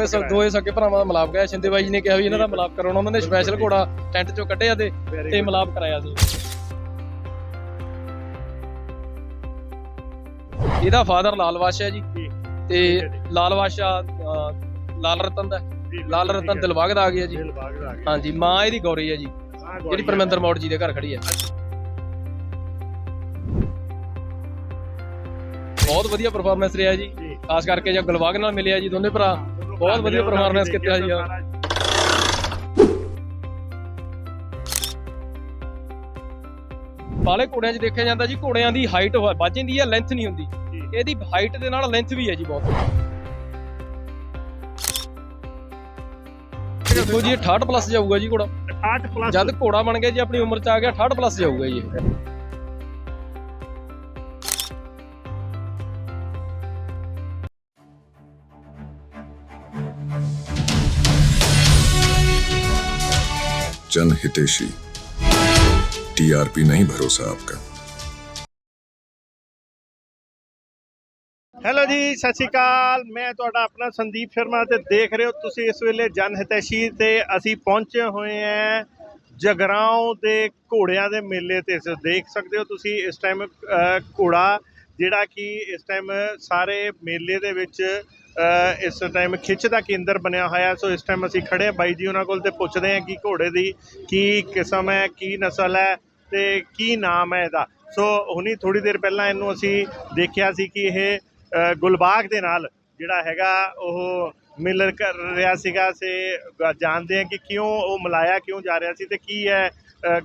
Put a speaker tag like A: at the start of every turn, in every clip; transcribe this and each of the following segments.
A: ਦੋਏ ਸ- ਦੋਏ ਸਕੇ ਭਰਾਵਾਂ ਦਾ ਮਲਾਪ ਕਰਾਇਆ। ਸ਼ਿੰਦੇ ਬਾਈ ਜੀ ਨੇ ਕਿਹਾ ਵੀ ਇਹਨਾਂ ਦਾ ਮਲਾਪ ਕਰਾਉਣਾ। ਉਹਨਾਂ ਨੇ ਸਪੈਸ਼ਲ ਘੋੜਾ ਟੈਂਟ ਚੋਂ ਕੱਢਿਆ ਤੇ ਤੇ ਮਲਾਪ ਕਰਾਇਆ ਸੀ ਇਹਦਾ ਫਾਦਰ ਲਾਲ ਬਾਦਸ਼ਾਹ ਜੀ।
B: ਜੀ।
A: ਤੇ
B: ਠੀਕ ਹੈ ਜੀ।
A: ਲਾਲ ਬਾਦਸ਼ਾਹ ਅ, ਲਾਲ ਰਤਨ ਦਾ
B: ਜੀ,
A: ਲਾਲ
B: ਠੀਕ
A: ਰਤਨ
B: ਹੈ।
A: ਦਿਲਬਾਗ ਦਾ ਆ ਗਿਆ ਜੀ।
B: ਦਿਲਬਾਗ ਦਾ ਆ ਗਿਆ।
A: ਹਾਂਜੀ ਮਾਂ ਇਹਦੀ ਗੌਰੀ ਹੈ ਜੀ।
B: ਹਾਂ,
A: ਜਿਹੜੀ ਪਰਮਿੰਦਰ ਮੌੜ ਜੀ ਦੇ ਘਰ ਖੜੀ ਹੈ। ਬਹੁਤ ਵਧੀਆ ਪਰਫਾਰਮੈਂਸ ਰਿਹਾ ਜੀ।
B: ਜੀ।
A: ਖਾਸ ਕਰਕੇ ਜਦ ਗੁਲਬਾਗ ਨਾਲ ਮਿਲਿਆ ਜੀ ਦੋਨੇ ਭਰਾ। ਬਹੁਤ ਵਧੀਆ performance ਕੀਤਾ ਜੀ ਆ। ਬਾਲੇ ਘੋੜਿਆਂ 'ਚ ਦੇਖਿਆ ਜਾਂਦਾ ਜੀ ਘੋੜਿਆਂ ਦੀ ਹਾਈਟ ਵੱਧ ਜਾਂਦੀ ਹੈ ਲੈਂਥ ਨਹੀਂ ਹੁੰਦੀ। ਇਹਦੀ ਹਾਈਟ ਦੇ ਨਾਲ ਲੈਂਥ ਵੀ ਹੈ ਜੀ ਬਹੁਤ। ਦੇਖੋ ਜੀ ਇਹ 68 ਪਲੱਸ ਜਾਊਗਾ ਜੀ ਘੋੜਾ।
B: 60 ਪਲੱਸ
A: ਜਦ ਘੋੜਾ ਬਣ ਗਿਆ ਜੀ ਆਪਣੀ ਉਮਰ 'ਚ ਆ ਗਿਆ 68 ਪਲੱਸ ਜਾਊਗਾ ਜੀ
C: जन हितेशी टीआरपी नहीं भरोसा आपका
B: ਹੈਲੋ ਜੀ ਸਤਿ ਸ਼੍ਰੀ ਅਕਾਲ ਮੈਂ ਤੁਹਾਡਾ ਆਪਣਾ ਸੰਦੀਪ ਸ਼ਰਮਾ ਤੇ ਦੇਖ ਰਹੇ ਹੋ ਤੁਸੀਂ ਇਸ ਵੇਲੇ ਜਨ ਹਿਤੈਸ਼ੀ ਤੇ ਅਸੀਂ ਪਹੁੰਚੇ ਹੋਏ ਹਾਂ ਜਗਰਾਉਂ ਦੇ ਘੋੜਿਆਂ ਦੇ ਮੇਲੇ ਤੇ ਸੋ ਦੇਖ ਸਕਦੇ ਹੋ ਤੁਸੀਂ ਇਸ ਟਾਈਮ ਘੋੜਾ ਜਿਹੜਾ ਕਿ ਇਸ ਟਾਈਮ ਸਾਰੇ ਮੇਲੇ ਦੇ ਵਿੱਚ ਅ, ਇਸ ਟਾਈਮ ਖਿੱਚ ਦਾ ਕੇਂਦਰ ਬਣਿਆ ਹੋਇਆ ਸੋ ਇਸ ਟਾਈਮ ਅਸੀਂ ਖੜੇ ਹਾਂ। ਬਾਈ ਜੀ ਉਹਨਾਂ ਕੋਲ ਤੇ ਪੁੱਛਦੇ ਹਾਂ ਕਿ ਘੋੜੇ ਦੀ ਕੀ ਕਿਸਮ ਹੈ, ਕੀ ਨਸਲ ਹੈ ਤੇ ਕੀ ਨਾਮ ਹੈ ਇਹਦਾ। ਸੋ ਹੁਣੀ ਥੋੜੀ ਦੇਰ ਪਹਿਲਾਂ ਇਹਨੂੰ ਅਸੀਂ ਦੇਖਿਆ ਸੀ ਕਿ ਇਹ ਗੁਲਬਾਗ ਦੇ ਨਾਲ ਜਿਹੜਾ ਹੈਗਾ ਉਹ ਮਿਲ ਕਰ ਰਿਹਾ ਸੀਗਾ। ਸੇ ਜਾਣਦੇ ਹਾਂ ਕਿ ਕਿਉਂ ਉਹ ਮਲਾਇਆ, ਕਿਉਂ ਜਾ ਰਿਹਾ ਸੀ ਤੇ ਕੀ ਹੈ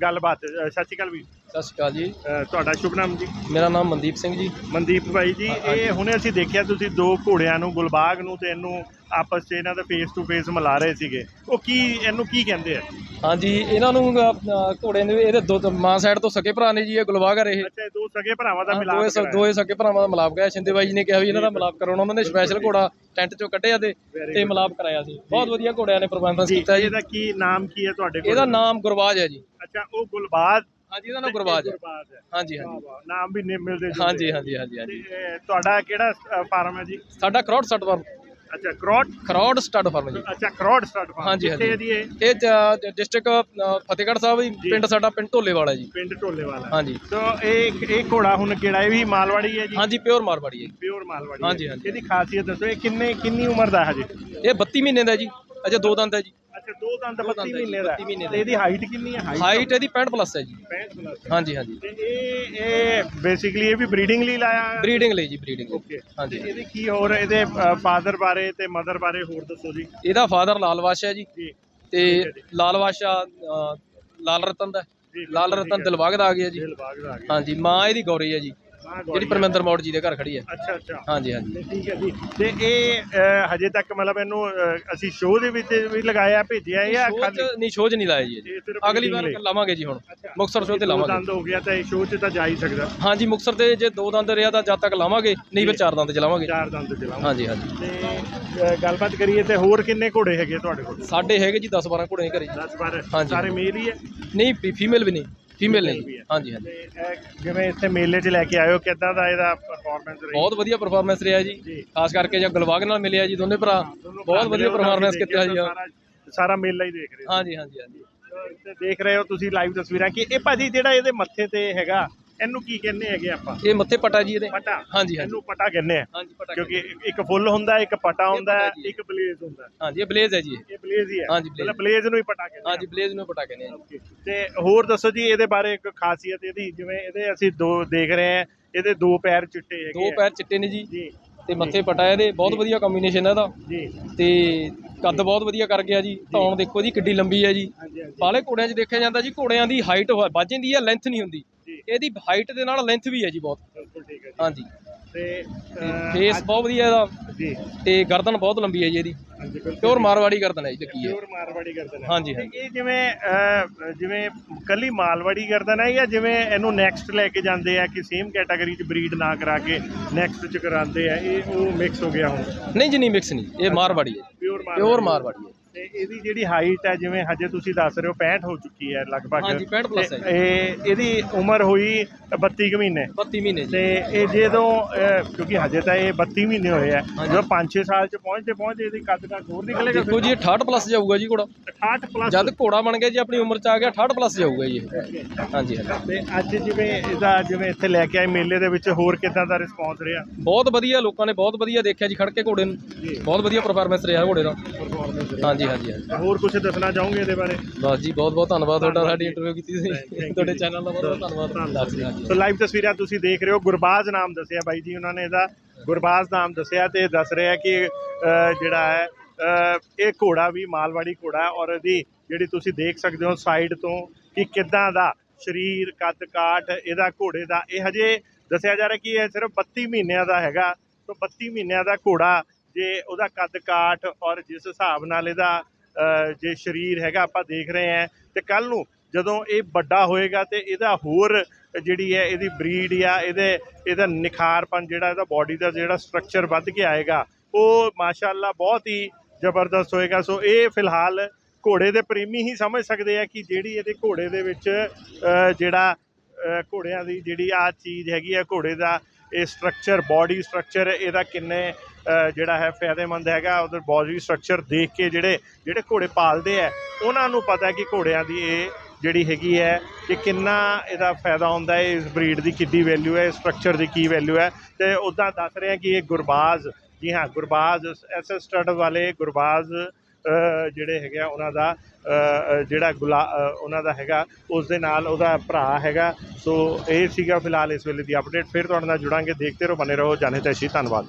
B: ਗੱਲਬਾਤ। ਸਤਿ ਸ਼੍ਰੀ ਅਕਾਲ ਵੀ
A: ਸਤਿ ਸ਼੍ਰੀ ਅਕਾਲ ਜੀ।
B: ਤੁਹਾਡਾ ਸ਼ੁਭ ਨਾਮ ਜੀ?
A: ਮੇਰਾ ਨਾਮ ਮਨਦੀਪ ਸਿੰਘ ਜੀ।
B: ਮਨਦੀਪ ਭਾਈ ਜੀ
A: ਹਾਂ- ਹਾਂਜੀ।
B: ਇਹ ਹੁਣੇ ਅਸੀਂ ਦੇਖਿਆ ਤੁਸੀਂ ਦੋ ਘੋੜਿਆਂ ਨੂੰ ਗੁਲਬਾਗ ਨੂੰ ਤੇ ਇਹਨੂੰ ਆਪਸ 'ਚ ਇਹਨਾਂ ਦਾ ਫੇਸ ਟੂ ਫੇਸ ਮਿਲਾ ਰਹੇ ਸੀਗੇ। ਉਹ ਕੀ ਇਹਨੂੰ ਕੀ ਕਹਿੰਦੇ ਆ?
A: ਹਾਂਜੀ ਇਹਨਾਂ ਨੂੰ ਅ, ਅ, ਘੋੜੇ ਨੇ ਇਹਦੇ ਦੋ ਮਾਂ ਸਾਈਡ ਤੋਂ ਸਕੇ ਭਰਾ ਨੇ ਜੀ ਇਹ ਗੁਲਵਾਗਰ ਇਹ
B: ਅੱਛਾ ਇਹ ਦੋ ਸਗੇ ਭਰਾਵਾਂ ਦਾ ਮਿਲਾਪ
A: ਦੋਏ ਸ-। ਦੋਏ ਸਕੇ ਭਰਾਵਾਂ ਦਾ ਮਲਾਪ ਕਰਾਇਆ। ਸ਼ਿੰਦੇ ਬਾਈ ਜੀ ਨੇ ਕਿਹਾ ਵੀ ਇਹਨਾਂ ਦਾ ਮਲਾਪ ਕਰਾਉਣਾ ਉਹਨਾਂ ਨੇ ਸਪੈਸ਼ਲ ਘੋੜਾ ਟੈਂਟ ਚੋਂ ਕੱਢਿਆ ਤੇ
B: Very
A: ਤੇ
B: good.
A: ਮਲਾਪ ਕਰਾਇਆ ਸੀ। ਬਹੁਤ ਵਧੀਆ ਘੋੜਿਆਂ ਨੇ ਪਰਫਾਰਮੈਂਸ ਕੀਤਾ ਜੀ।
B: ਇਹਦਾ ਕੀ ਨਾਮ ਕੀ ਹੈ ਤੁਹਾਡੇ ਕੋਲ?
A: ਇਹਦਾ ਨਾਮ ਗੁਰਬਾਜ ਹੈ ਜੀ।
B: ਅੱਛਾ ਉਹ ਗੁਲਬਾਗ
A: ਹਾਂਜੀ ਇਹਦਾ ਨਾਮ ਗੁਰਬਾਜ ਹੈ। ਹਾਂਜੀ ਹਾਂਜੀ।
B: ਨਾਮ ਵੀ ਨਹੀਂ ਮਿਲਦੇ ਜੁਲਦੇ।
A: ਹਾਂਜੀ ਹਾਂਜੀ ਹਾਂਜੀ ਹਾਂਜੀ।
B: ਤੇ, ਤੁਹਾਡਾ ਕਿਹੜਾ ਫਾਰਮ ਹੈ ਜੀ?
A: ਸਾਡਾ ਕਰੋੜ ਸਟੱਡ ਫਾਰਮ।
B: ਅੱਛਾ ਕਰੋਟ
A: ਕਰੋੜ ਸਟੱਡ ਫਾਰਮ ਜੀ।
B: ਅੱਛਾ ਕਰੋਟ ਸਟਾਰਟ ਫਾਰਮ।
A: ਹਾਂਜੀ, ਹਾਂਜੀ।
B: ਜੀ ਇਹ?
A: ਇਹ ਡਿਸਟ੍ਰਿਕਟ ਫਤਿਹਗੜ੍ਹ ਸਾਹਿਬ ਜੀ
B: ਜੀ।
A: ਪਿੰਡ ਸਾਡਾ ਪਿੰਡ ਢੋਲੇ ਵਾਲਾ ਜੀ।
B: ਪਿੰਡ ਢੋਲੇ ਵਾਲਾ
A: ਹਾਂਜੀ।
B: ਸੋ ਇਹ ਇਹ ਘੋੜਾ ਹੁਣ ਕਿਹੜਾ ਇਹ ਵੀ ਮਾਲਵਾੜੀ ਹੈ ਜੀ?
A: ਹਾਂਜੀ ਪਿਓਰ ਮਾਰਵਾੜੀ ਹੈ ਜੀ।
B: ਪਿਓਰ ਮਾਲਵਾੜੀ
A: ਹਾਂਜੀ,
B: ਹੈ।
A: ਹਾਂਜੀ।
B: ਇਹਦੀ ਖਾਸੀਅਤ ਦੱਸੋ ਇਹ ਕਿੰਨੇ ਕਿੰਨੀ ਉਮਰ ਦਾ ਹੈ ਹਜੇ?
A: ਇਹ 32 ਮਹੀਨੇ ਦਾ ਜੀ। ਅਜੇ ਦੋ ਦੰਦ ਹੈ ਜੀ।
B: ਅੱਛਾ ਦੋ ਦੰਦ
A: ਦੋ
B: 32
A: ਦੰਦ ਹੈ ਜੀ,
B: ਮਹੀਨੇ ਦਾ
A: 32 ਮਹੀਨੇ ਦਾ।
B: ਤੇ ਇਹਦੀ ਹਾਈਟ ਕਿੰਨੀ ਹੈ?
A: ਹਾਈਟ ਇਹਦੀ 65 ਪਲੱਸ ਹੈ ਜੀ।
B: 65 ਪਲੱਸ
A: ਹਾਂਜੀ ਹਾਂਜੀ।
B: ਤੇ ਇਹ ਇਹ ਬੇਸਿਕਲੀ ਇਹ ਵੀ ਬਰੀਡਿੰਗ ਲਈ ਲਾਇਆ
A: ਬਰੀਡਿੰਗ ਲਈ ਜੀ ਬਰੀਡਿੰਗ
B: ਓਕੇ
A: ਹਾਂਜੀ।
B: ਇਹਦੇ ਕੀ ਹੋਰ ਇਹਦੇ ਫਾਦਰ ਬਾਰੇ ਤੇ ਮਦਰ ਬਾਰੇ ਹੋਰ ਦੱਸੋ ਜੀ।
A: ਇਹਦਾ ਫਾਦਰ ਲਾਲ ਬਾਦਸ਼ਾਹ ਜੀ। ਤੇ। ਲਾਲ ਅ, ਲਾਲ ਰਤਨ ਦਾ ਲਾਲ ਰਤਨ
B: ਹੈ।
A: ਦਿਲਬਾਗ ਦਾ ਆ ਗਿਆ ਜੀ। ਹਾਂਜੀ ਮਾਂ ਇਹਦੀ ਗੌਰੀ ਹੈ ਜੀ। ਜਿਹੜੀ। ਪਰਮਿੰਦਰ ਮੌੜ ਜੀ ਦੇ ਘਰ ਖੜੀ ਹੈ
B: ਅੱਛਾ ਅੱਛਾ।
A: ਹਾਂਜੀ ਹਾਂਜੀ।
B: ਠੀਕ ਹੈ ਜੀ। ਤੇ ਇਹ ਅਹ, ਹਜੇ ਤੱਕ ਮਤਲਬ ਇਹਨੂੰ ਅਹ, ਅਸੀਂ ਸ਼ੋਅ ਦੇ ਵਿੱਚ ਵੀ ਲਗਾਇਆ ਭੇਜਿਆ ਜਾਂ
A: ਸ਼ੋਅ
B: ਖਾਲੀ?
A: 'ਚ- ਨਹੀਂ ਸ਼ੋਅ 'ਚ ਨਹੀਂ ਲਾਇਆ ਜੀ
B: ਇਹ
A: ਅਜੇ।
B: ਸਿਰਫ
A: ਅਗਲੀ ਵਾਰ
B: ਲਈ।
A: ਲਾਵਾਂਗੇ ਜੀ ਹੁਣ। ਮੁਕਤਸਰ ਸ਼ੋਅ ਤੇ
B: ਦੋ
A: ਲਾਵਾਂਗੇ।
B: ਦੰਦ ਹੋ ਗਿਆ ਤਾਂ ਇਹ ਸ਼ੋਅ 'ਚ ਤਾਂ ਜਾ ਹੀ ਸਕਦਾ।
A: ਹਾਂਜੀ ਮੁਕਤਸਰ ਤੇ ਜੇ ਦੋ ਦੰਦ ਰਿਹਾ ਤਾਂ ਜਦ ਤੱਕ ਲਾਵਾਂਗੇ ਨਹੀਂ ਫਿਰ ਚਾਰ ਦੰਦ ਚਲਾਵਾਂਗੇ
B: ਚਾਰ ਦੰਦ ਚਲਾਉਂਗਾ
A: ਹਾਂਜੀ ਹਾਂਜੀ।
B: ਤੇ ਅਹ, ਗੱਲਬਾਤ ਕਰੀਏ ਤੇ ਹੋਰ ਕਿੰਨੇ ਘੋੜੇ ਹੈਗੇ ਤੁਹਾਡੇ ਕੋਲ?
A: ਸਾਡੇ ਹੈਗੇ ਜੀ 10 12 ਘੋੜੇ ਘਰੇ ਜੀ
B: 10 12
A: ਹਾਂਜੀ।
B: ਸਾਰੇ ਮੇਲ ਹੀ ਹੈ
A: ਨਹੀਂ ਫੀਮੇਲ ਵੀ ਨਹੀਂ। ਫੀਮੇਲ
B: ਵੀ ਹੈ।
A: ਹਾਂਜੀ ਹਾਂਜੀ।
B: ਤੇ ਇਹ ਜਿਵੇਂ ਇੱਥੇ ਮੇਲੇ 'ਚ ਲੈ ਕੇ ਆਇਓ ਕਿੱਦਾਂ ਦਾ ਇਹਦਾ ਪਰਫਾਰਮੈਂਸ ਰਹੀ।
A: ਬਹੁਤ ਵਧੀਆ ਪਰਫਾਰਮੈਂਸ ਰਿਹਾ ਜੀ।
B: ਜੀ।
A: ਖਾਸ ਕਰਕੇ ਜਦ ਗੁਲਬਾਗ ਨਾਲ ਮਿਲਿਆ ਜੀ ਦੋਨੇ ਭਰਾ। ਬਹੁਤ ਵਧੀਆ ਪਰਫਾਰਮੈਂਸ ਕੀਤਾ ਜੀ।
B: ਸਾਰਾ ਸਾਰਾ ਮੇਲਾ ਹੀ ਦੇਖ ਰਹੇ ਹੋ।
A: ਹਾਂਜੀ ਹਾਂਜੀ ਹਾਂਜੀ।
B: ਤੇ ਦੇਖ ਰਹੇ ਹੋ ਤੁਸੀਂ ਲਾਈਵ ਤਸਵੀਰਾਂ ਕਿ ਇਹ ਭਾਜੀ ਜਿਹੜਾ ਇਹਦੇ ਮੱਥੇ ਤੇ ਹੈਗਾ ਇਹਨੂੰ ਕੀ ਕਹਿੰਦੇ ਹੈਗੇ ਆਪਾਂ?
A: ਇਹ ਮੱਥੇ ਪਟਾ ਜੀ ਇਹਦੇ।
B: ਪਟਾ।
A: ਹਾਂਜੀ ਹਾਂਜੀ।
B: ਇਹਨੂੰ ਪਟਾ ਕਹਿੰਦੇ ਆ।
A: ਹਾਂਜੀ ਪਟਾ
B: ਕਿਉਂਕਿ ਇੱਕ ਫੁੱਲ ਹੁੰਦਾ ਇੱਕ ਪਟਾ ਹੁੰਦਾ
A: ਪਟਾ ਜੀ।
B: ਇੱਕ ਬਲੇਜ਼ ਹੁੰਦਾ।
A: ਹਾਂਜੀ ਇਹ ਬਲੇਜ਼ ਹੈ ਜੀ। ਇਹ
B: ਇਹ ਬਲੇਜ਼ ਹੀ ਹੈ।
A: ਹਾਂਜੀ, blaze।
B: ਮਤਲਬ ਬਲੇਜ਼ ਨੂੰ ਹੀ ਪਟਾ ਕਹਿੰਦੇ
A: ਹਾਂਜੀ ਬਲੇਜ਼ ਨੂੰ ਪਟਾ ਕਹਿੰਦੇ ਆ ਜੀ।
B: Okay, ਤੇ ਹੋਰ ਦੱਸੋ ਜੀ ਇਹਦੇ ਬਾਰੇ ਇੱਕ ਖਾਸੀਅਤ ਇਹਦੀ ਜਿਵੇਂ ਇਹਦੇ ਅਸੀਂ ਦੋ ਦੇਖ ਰਹੇ ਹਾਂ ਇਹਦੇ ਦੋ ਪੈਰ ਚਿੱਟੇ ਹੈਗੇ
A: ਦੋ
B: ਆ।
A: ਪੈਰ ਚਿੱਟੇ ਨੇ ਜੀ।
B: ਜੀ।
A: ਤੇ ਮੱਥੇ ਪਟਾ ਇਹਦੇ ਬਹੁਤ ਵਧੀਆ ਕੰਬੀਨੇਸ਼ਨ ਹੈ ਇਹਦਾ।
B: ਜੀ।
A: ਤੇ ਕੱਦ ਬਹੁਤ ਵਧੀਆ ਕਰ ਗਿਆ ਜੀ। ਧੌਣ ਦੇਖੋ ਜੀ ਕਿੱਡੀ ਲੰਬੀ ਹੈ ਜੀ।
B: ਹਾਂਜੀ ਹਾਂਜੀ।
A: ਬਾਲੇ ਘੋੜਿਆਂ 'ਚ ਦੇਖਿਆ ਜਾਂਦਾ ਜੀ ਘੋੜਿਆਂ ਦੀ ਹਾਈਟ ਵੱਧ ਜਾਂਦੀ ਹੈ ਲੈਂਥ ਨਹੀਂ ਹੁੰਦੀ। ਇਹਦੀ ਹਾਈਟ ਦੇ ਨਾਲ ਲੈਂਥ ਵੀ ਹੈ ਜੀ ਬਹੁਤ।
B: ਬਿਲਕੁਲ ਠੀਕ ਹੈ ਜੀ।
A: ਹਾਂਜੀ।
B: ਤੇ
A: ਫੇਸ ਬਹੁਤ ਵਧੀਆ ਇਹਦਾ।
B: ਜੀ।
A: ਤੇ ਗਰਦਨ ਬਹੁਤ ਲੰਬੀ ਹੈ ਜੀ ਇਹਦੀ। ਪਿਓਰ ਮਾਰਵਾੜੀ ਗਰਦਨ ਹੈ ਜੀ ਲੱਗੀ ਹੈ।
B: ਪਿਓਰ ਮਾਰਵਾੜੀ ਗਰਦਨ ਹੈ।
A: ਹਾਂਜੀ, ਹਾਂਜੀ।
B: ਇਹ ਜਿਵੇਂ ਜਿਵੇਂ ਕੱਲੀ ਮਾਲਵਾੜੀ ਗਰਦਨ ਹੈ ਜਾਂ ਜਿਵੇਂ ਇਹਨੂੰ ਨੈਕਸਟ ਲੈ ਕੇ ਜਾਂਦੇ ਆ ਕਿ ਸੇਮ ਕੈਟਾਗਰੀ ਚ ਬਰੀਡ ਨਾ ਕਰਾ ਕੇ ਨੈਕਸਟ ਚ ਕਰਾਉਂਦੇ ਆ ਇਹ ਉਹ ਮਿਕਸ ਹੋ ਗਿਆ ਹੁਣ?
A: ਨਹੀਂ ਜੀ ਨਹੀਂ ਮਿਕਸ ਨਹੀਂ। ਇਹ ਮਾਰਵਾੜੀ ਹੈ।
B: ਪਿਓਰ
A: ਮਾਰਵਾੜੀ ਹੈ।
B: ਤੇ ਇਹਦੀ ਜਿਹੜੀ ਹਾਈਟ ਹੈ ਜਿਵੇਂ ਹਜੇ ਤੁਸੀਂ ਦੱਸ ਰਹੇ ਹੋ 65 ਹੋ ਚੁੱਕੀ ਹੈ ਲਗਭਗ।
A: ਹਾਂਜੀ 65 ਪਲੱਸ ਹੈ
B: ਤੇ ਇਹ ਇਹਦੀ ਉਮਰ ਹੋਈ 32 ਕੁ ਮਹੀਨੇ।
A: 32 ਮਹੀਨੇ
B: ਤੇ ਇਹ ਜਦੋਂ ਕਿਉਂਕਿ ਹਜੇ ਤਾਂ ਇਹ 32 ਮਹੀਨੇ ਹੋਏ ਆ। ਜਦੋਂ 5-6 ਸਾਲ ਚ ਪਹੁੰਚਦੇ ਪਹੁੰਚਦੇ ਇਹਦੀ ਕੱਦ ਦਾ ਹੋਰ ਨਿਕਲੇਗਾ
A: ਦੇਖੋ ਜੀ ਇਹ 68 ਪਲੱਸ ਜਾਊਗਾ ਜੀ ਘੋੜਾ।
B: 68 ਪਲੱਸ
A: ਜਦ ਘੋੜਾ ਬਣ ਗਿਆ ਜੀ ਆਪਣੀ ਉਮਰ ਚ ਆ ਗਿਆ 68 ਪਲੱਸ ਜਾਊਗਾ ਜੀ ਇਹ। ਹਾਂਜੀ ਹਾਂਜੀ।
B: ਤੇ ਅੱਜ ਜਿਵੇਂ ਇਹਦਾ ਜਿਵੇਂ ਇੱਥੇ ਲੈ ਕੇ ਆਏ ਮੇਲੇ ਦੇ ਵਿੱਚ ਹੋਰ ਕਿਦਾਂ ਦਾ ਰਿਸਪੌਂਸ ਰਿਹਾ?
A: ਬਹੁਤ ਵਧੀਆ ਲੋਕਾਂ ਨੇ ਬਹੁਤ ਵਧੀਆ ਦੇਖਿਆ ਜੀ ਖੜ ਕੇ ਘੋੜੇ ਨੂੰ। ਬਹੁਤ ਵਧੀਆ ਪਰਫਾਰਮੈਂਸ ਰਿਹਾ ਘੋੜੇ ਦਾ। ਹਾਂਜੀ ਹਾਂਜੀ ਹਾਂਜੀ
B: ਹੋਰ ਕੁਝ ਦੱਸਣਾ ਚਾਹੋਗੇ ਇਹਦੇ ਬਾਰੇ?
A: ਬਸ ਜੀ ਬਹੁਤ ਬਹੁਤ ਧੰਨਵਾਦ ਤੁਹਾਡਾ ਸਾਡੀ ਇੰਟਰਵਿਊ ਕੀਤੀ ਸੀ ਤੁਹਾਡੇ ਚੈਨਲ ਦਾ ਬਹੁਤ ਬਹੁਤ ਧੰਨਵਾਦ। ਹਾਂਜੀ।
B: ਸੋ ਲਾਈਵ ਤਸਵੀਰਾਂ ਤੁਸੀਂ ਦੇਖ ਰਹੇ ਹੋ ਗੁਰਬਾਜ਼ ਨਾਮ ਦੱਸਿਆ ਬਾਈ ਜੀ ਉਹਨਾਂ ਨੇ ਇਹਦਾ। ਗੁਰਬਾਜ਼ ਨਾਮ ਦੱਸਿਆ ਤੇ ਦੱਸ ਰਿਹਾ ਕਿ ਜਿਹੜਾ ਹੈ ਇਹ ਘੋੜਾ ਵੀ ਮਾਲਵਾੜੀ ਘੋੜਾ ਔਰ ਇਹਦੀ ਜਿਹੜੀ ਤੁਸੀਂ ਦੇਖ ਸਕਦੇ ਹੋ ਸਾਈਡ ਤੋਂ ਕਿ ਕਿੱਦਾਂ ਦਾ ਸਰੀਰ ਕੱਦ ਕਾਠ ਇਹਦਾ ਘੋੜੇ ਦਾ। ਇਹ ਹਜੇ ਦੱਸਿਆ ਜਾ ਰਿਹਾ ਕਿ ਇਹ ਸਿਰਫ 32 ਮਹੀਨਿਆਂ ਦਾ ਹੈਗਾ। ਤੋਂ 32 ਮਹੀਨਿਆਂ ਦਾ ਘੋੜਾ ਜੇ ਉਹਦਾ ਕੱਦ ਕਾਠ ਔਰ ਜਿਸ ਹਿਸਾਬ ਨਾਲ ਇਹਦਾ ਜੇ ਸਰੀਰ ਹੈਗਾ ਆਪਾਂ ਦੇਖ ਰਹੇ ਹਾਂ, ਤੇ ਕੱਲ ਨੂੰ ਜਦੋਂ ਇਹ ਵੱਡਾ ਹੋਏਗਾ ਤੇ ਇਹਦਾ ਹੋਰ ਜਿਹੜੀ ਹੈ ਇਹਦੀ ਬਰੀਡ ਜਾਂ ਇਹਦੇ, ਇਹਦਾ ਨਿਖਾਰਪਨ ਜਿਹੜਾ ਇਹਦਾ ਬਾਡੀ ਦਾ ਜਿਹੜਾ ਸਟਰਕਚਰ ਵੱਧ ਕੇ ਆਏਗਾ, ਉਹ ਮਾਸ਼ਾਅੱਲਾ ਬਹੁਤ ਹੀ ਜ਼ਬਰਦਸਤ ਹੋਏਗਾ। ਸੋ ਇਹ ਫਿਲਹਾਲ ਘੋੜੇ ਦੇ ਪ੍ਰੇਮੀ ਹੀ ਸਮਝ ਸਕਦੇ ਆ ਕਿ ਜਿਹੜੀ ਇਹਦੇ ਘੋੜੇ ਦੇ ਵਿੱਚ ਜਿਹੜਾ ਘੋੜਿਆਂ ਦੀ ਜਿਹੜੀ ਆ ਚੀਜ਼ ਹੈਗੀ ਆ, ਘੋੜੇ ਦਾ ਇਹ ਸਟਰਕਚਰ ਬਾਡੀ ਸਟਰਕਚਰ ਇਹਦਾ ਕਿੰਨੇ ਜਿਹੜਾ ਹੈ ਫਾਇਦੇਮੰਦ ਹੈਗਾ। ਉਹਦਾ ਬੋਡੀ ਸਟਰਕਚਰ ਦੇਖ ਕੇ ਜਿਹੜੇ ਜਿਹੜੇ ਘੋੜੇ ਪਾਲਦੇ ਆ, ਉਹਨਾਂ ਨੂੰ ਪਤਾ ਕਿ ਘੋੜਿਆਂ ਦੀ ਇਹ ਜਿਹੜੀ ਹੈਗੀ ਹੈ ਕਿ ਕਿੰਨਾ ਇਹਦਾ ਫਾਇਦਾ ਹੁੰਦਾ ਹੈ, ਇਸ ਬਰੀਡ ਦੀ ਕਿੱਡੀ ਵੈਲਿਊ ਹੈ ਸਟਰਕਚਰ ਦੀ ਕੀ ਵੈਲਿਊ ਹੈ। ਤੇ ਉਦਾਂ ਦੱਸ ਰਹੇ ਆ ਕਿ ਇਹ ਗੁਰਬਾਜ਼, ਜੀ ਹਾਂ, ਗੁਰਬਾਜ਼ ਐਸ ਸਟੱਡ ਵਾਲੇ ਗੁਰਬਾਜ਼ ਜਿਹੜੇ ਹੈਗੇ ਆ, ਉਹਨਾਂ ਦਾ ਜਿਹੜਾ ਗੁਲਾ ਉਹਨਾਂ ਦਾ ਹੈਗਾ, ਉਸ ਦੇ ਨਾਲ ਉਹਦਾ ਭਰਾ ਹੈਗਾ। ਸੋ ਇਹ ਸੀਗਾ ਫਿਲਹਾਲ ਇਸ ਵੇਲੇ ਦੀ ਅਪਡੇਟ ਫਿਰ ਤੁਹਾਡੇ ਨਾਲ ਜੁੜਾਂਗੇ। ਦੇਖਦੇ ਰਹੋ ਬਨੇ ਰਹੋ। ਜਾਣੇ ਤੈਸ਼ੀ ਧੰਨਵਾਦ।